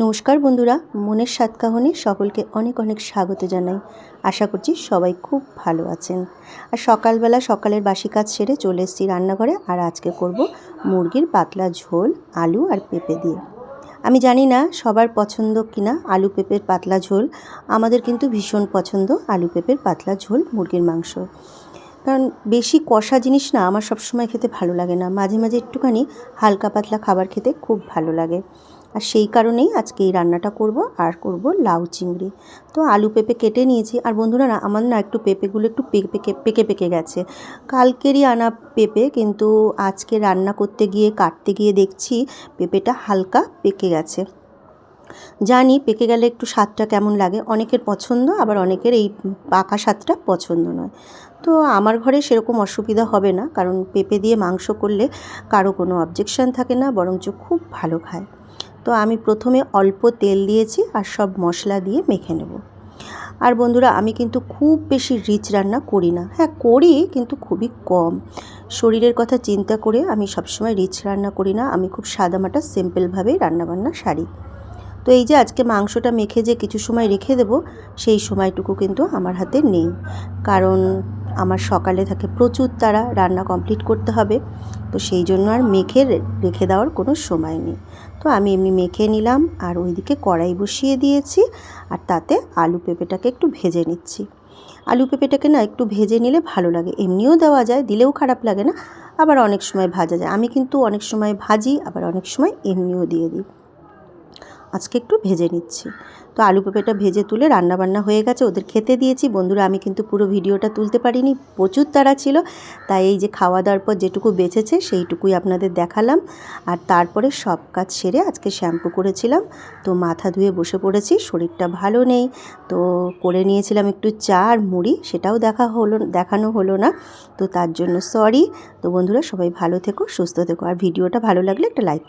নমস্কার বন্ধুরা, মনের সাতকাহনে সকলকে অনেক অনেক স্বাগত জানাই। আশা করছি সবাই খুব ভালো আছেন। আর সকালবেলা সকালের বাসি কাজ সেরে চলে এসেছি রান্নাঘরে, আর আজকে করব মুরগির পাতলা ঝোল, আলু আর পেঁপে দিয়ে। আমি জানি না সবার পছন্দ কিনা আলু পেঁপের পাতলা ঝোল, আমাদের কিন্তু ভীষণ পছন্দ আলু পেঁপের পাতলা ঝোল মুরগির মাংস। কারণ বেশি কষা জিনিস না আমার সবসময় খেতে ভালো লাগে না, মাঝে মাঝে একটুখানি হালকা পাতলা খাবার খেতে খুব ভালো লাগে। আর সেই কারণেই আজকে এই রান্নাটা করব আর করব লাউ চিংড়ি। তো আলু পেঁপে কেটে নিয়েছি। আর বন্ধুরা না, আমার না একটু পেঁপেগুলো একটু পেকে পেকে পেকে গেছে। কালকেরই আনা পেঁপে, কিন্তু আজকে রান্না করতে গিয়ে, কাটতে গিয়ে দেখছি পেঁপেটা হালকা পেকে গেছে। জানি পেকে গেলে একটু স্বাদটা কেমন লাগে। অনেকের পছন্দ, আবার অনেকের এই পাকা স্বাদটা পছন্দ নয়। তো আমার ঘরে সেরকম অসুবিধা হবে না, কারণ পেঁপে দিয়ে মাংস করলে কারও কোনো অবজেকশান থাকে না, বরঞ্চ খুব ভালো খায়। তো আমি প্রথমে অল্প তেল দিয়েছি আর সব মশলা দিয়ে মেখে নেব। আর বন্ধুরা, আমি কিন্তু খুব বেশি রিচ রান্না করি না। হ্যাঁ করি কিন্তু খুবই কম। শরীরের কথা চিন্তা করে আমি সবসময় রিচ রান্না করি না। আমি খুব সাদামাটা, সিম্পলভাবেই রান্নাবান্না সারি। তো এই যে আজকে মাংসটা মেখে যে কিছু সময় রেখে দেব, সেই সময়টুকু কিন্তু আমার হাতে নেই। কারণ আমার সকালে থাকে প্রচুর তারা রান্না কমপ্লিট করতে হবে। তো সেই জন্য আর মেখে রেখে দেওয়ার কোনো সময় নেই। তো আমি এমনি মেখে নিলাম, আর ওইদিকে কড়াই বসিয়ে দিয়েছি, আর তাতে আলু পেঁপেটাকে একটু ভেজে নিচ্ছি। আলু পেঁপেটাকে না একটু ভেজে নিলে ভালো লাগে। এমনিও দেওয়া যায়, দিলেও খারাপ লাগে না, আবার অনেক সময় ভাজা যায়। আমি কিন্তু অনেক সময় ভাজি, আবার অনেক সময় এমনিও দিয়ে দিই। আজকে একটু ভেজে নিচ্ছি। তো আলু পেঁপেটা ভেজে তুলে রান্নাবান্না হয়ে গেছে, ওদের খেতে দিয়েছি। বন্ধুরা, আমি কিন্তু পুরো ভিডিওটা তুলতে পারিনি, প্রচুর তারা ছিল। তাই এই যে খাওয়া দাওয়ার পর যেটুকু বেঁচেছে, সেইটুকুই আপনাদের দেখালাম। আর তারপরে সব কাজ সেরে আজকে শ্যাম্পু করেছিলাম। তো মাথা ধুয়ে বসে পড়েছি, শরীরটা ভালো নেই। তো করে নিয়েছিলাম একটু চা আর মুড়ি, সেটাও দেখা হলো, দেখানো হলো না। তো তার জন্য সরি। তো বন্ধুরা, সবাই ভালো থেকো, সুস্থ থেকো। আর ভিডিওটা ভালো লাগলে একটা লাইক